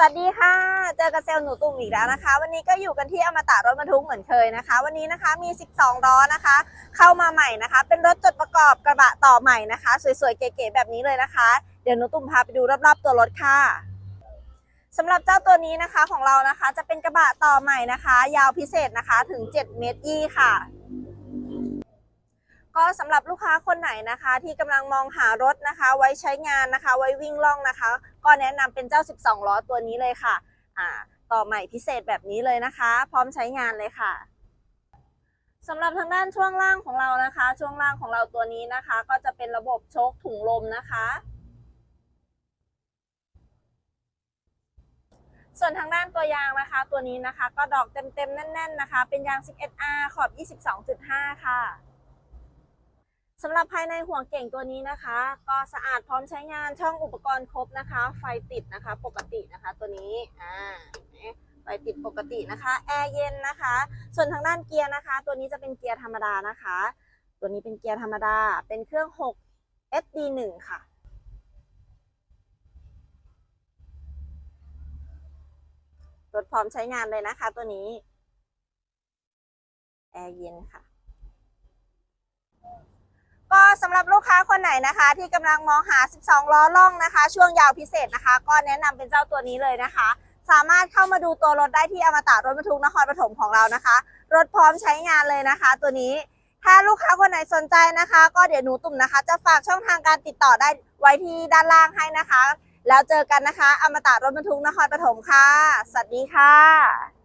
สวัสดีค่ะ เจอกับเซลล์หนูตุ่มอีกแล้วนะคะ วันนี้ก็อยู่กันที่อมตะรถบรรทุกเหมือนเคยนะคะ วันนี้นะคะมี 12ล้อนะคะ เข้ามาใหม่นะคะ เป็นรถจดประกอบกระบะต่อใหม่นะคะ สวยๆเก๋ๆแบบนี้เลยนะคะ เดี๋ยวหนูตุ่มพาไปดูรอบๆตัวรถค่ะสำหรับเจ้าตัวนี้นะคะของเรานะคะ จะเป็นกระบะต่อใหม่นะคะ ยาวพิเศษนะคะถึง7เมตรยี่ค่ะ ก็สำหรับลูกค้าคนไหนนะคะ ที่กำลังมองหารถนะคะ ไว้ใช้งานนะคะ ไว้วิ่งล่องนะคะ ก็แนะนำเป็นเจ้า 12 ล้อตัวนี้เลยค่ะอ่าต่อใหม่พิเศษแบบนี้เลยนะคะ พร้อมใช้งานเลยค่ะสำหรับทางด้านช่วงล่างของเรานะคะ ช่วงล่างของเราตัวนี้นะคะ ก็จะเป็นระบบโชคถุงลมนะคะ ส่วนทางด้านตัวยางนะคะ ตัวนี้นะคะ ก็ดอกเต็มๆแน่น ๆ นะคะ เป็นยาง 11R ขอบ 22.5 ค่ะ สำหรับภายในห่วงเก่งตัวนี้นะคะ ก็สะอาดพร้อมใช้งานช่องอุปกรณ์ครบนะคะ ไฟติดนะคะปกตินะคะตัวนี้อ่าไฟติดปกตินะคะแอร์เย็นนะคะ ส่วนทางด้านเกียร์นะคะ ตัวนี้จะเป็นเกียร์ธรรมดานะคะ ตัวนี้เป็นเกียร์ธรรมดาเป็นเครื่อง 6 SD1 ค่ะรถพร้อมใช้งานเลยนะคะตัวนี้ แอร์เย็นค่ะ สำหรับลูกค้าคนไหนนะคะ ที่กำลังมองหา 12 ล้อล่องนะคะ ช่วงยาวพิเศษนะคะ ก็แนะนำเป็นเจ้าตัวนี้เลยนะคะ สามารถเข้ามาดูตัวรถได้ที่อมตะรถบรรทุกนครปฐมของเรานะคะ รถพร้อมใช้งานเลยนะคะ ตัวนี้ถ้าลูกค้าคนไหนสนใจนะคะ ก็เดี๋ยวหนูตุ่มนะคะ จะฝากช่องทางการติดต่อได้ไว้ที่ด้านล่างให้นะคะ แล้วเจอกันนะคะ อมตะรถบรรทุกนครปฐมค่ะ สวัสดีค่ะ